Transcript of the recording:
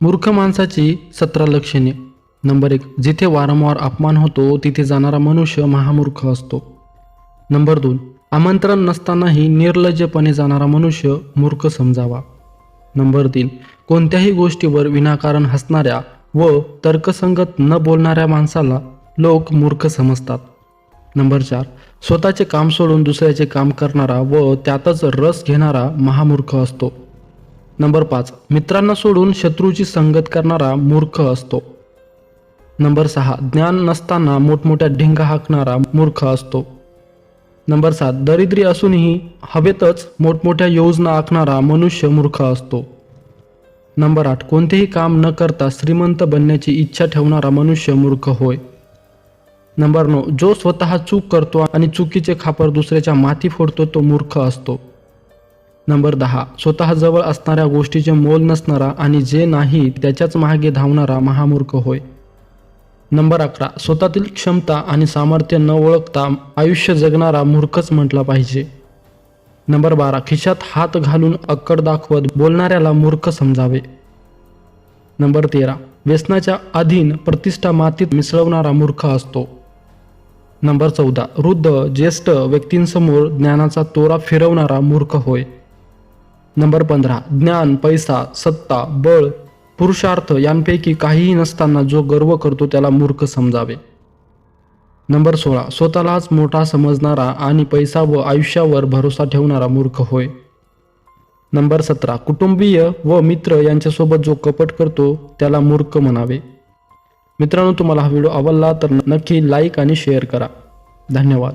मूर्ख माणसाची सतरा लक्षणे. नंबर एक जिथे वारंवार अपमान होतो तिथे जाणारा मनुष्य महामूर्ख असतो. नंबर दोन आमंत्रण नसतानाही निर्लज्जपणे जाणारा मनुष्य मूर्ख समजावा. नंबर तीन कोणत्याही गोष्टीवर विनाकारण हसणाऱ्या व तर्कसंगत न बोलणाऱ्या माणसाला लोक मूर्ख समजतात. नंबर चार स्वतःचे काम सोडून दुसऱ्याचे काम करणारा व त्यातच रस घेणारा महामूर्ख असतो. नंबर पाच. मित्रांना सोडून शत्रूची संगत करणारा मूर्ख असतो. नंबर सहा. ज्ञान नसताना मोठमोठ्या ढिंगा हाकणारा मूर्ख असतो. नंबर सात. दरिद्री असूनही हवेतच मोठमोठ्या योजना आखणारा मनुष्य मूर्ख असतो. नंबर आठ. कोणतेही काम न करता श्रीमंत बनण्याची इच्छा ठेवणारा मनुष्य मूर्ख होय. नंबर नऊ. जो स्वतः चूक करतो आणि चुकीचे खापर दुसऱ्याच्या माती फोडतो तो मूर्ख असतो. नंबर दहा. स्वतः जवळ असणाऱ्या गोष्टीचे मोल नसणारा आणि जे नाही त्याच्याच मागे धावणारा महामूर्ख होय. नंबर अकरा. स्वतःतील क्षमता आणि सामर्थ्य न ओळखता आयुष्य जगणारा मूर्खच म्हटला पाहिजे. नंबर बारा. खिशात हात घालून अक्कड दाखवत बोलणाऱ्याला मूर्ख समजावे. नंबर तेरा. व्यसनाच्या अधीन प्रतिष्ठा मातीत मिसळवणारा मूर्ख असतो. नंबर चौदा. वृद्ध ज्येष्ठ व्यक्तींसमोर ज्ञानाचा तोरा फिरवणारा मूर्ख होय. नंबर पंधरा ज्ञान पैसा सत्ता बळ पुरुषार्थ यांपैकी काहीही नसताना जो गर्व करतो त्याला मूर्ख समजावे. नंबर सोळा स्वतःलाच मोठा समजणारा आणि पैसा व आयुष्यावर भरोसा ठेवणारा मूर्ख होय. नंबर सतरा कुटुंबीय व मित्र यांच्यासोबत जो कपट करतो त्याला मूर्ख म्हणावे. मित्रांनो तुम्हाला हा व्हिडिओ आवडला तर नक्की लाईक आणि शेअर करा. धन्यवाद.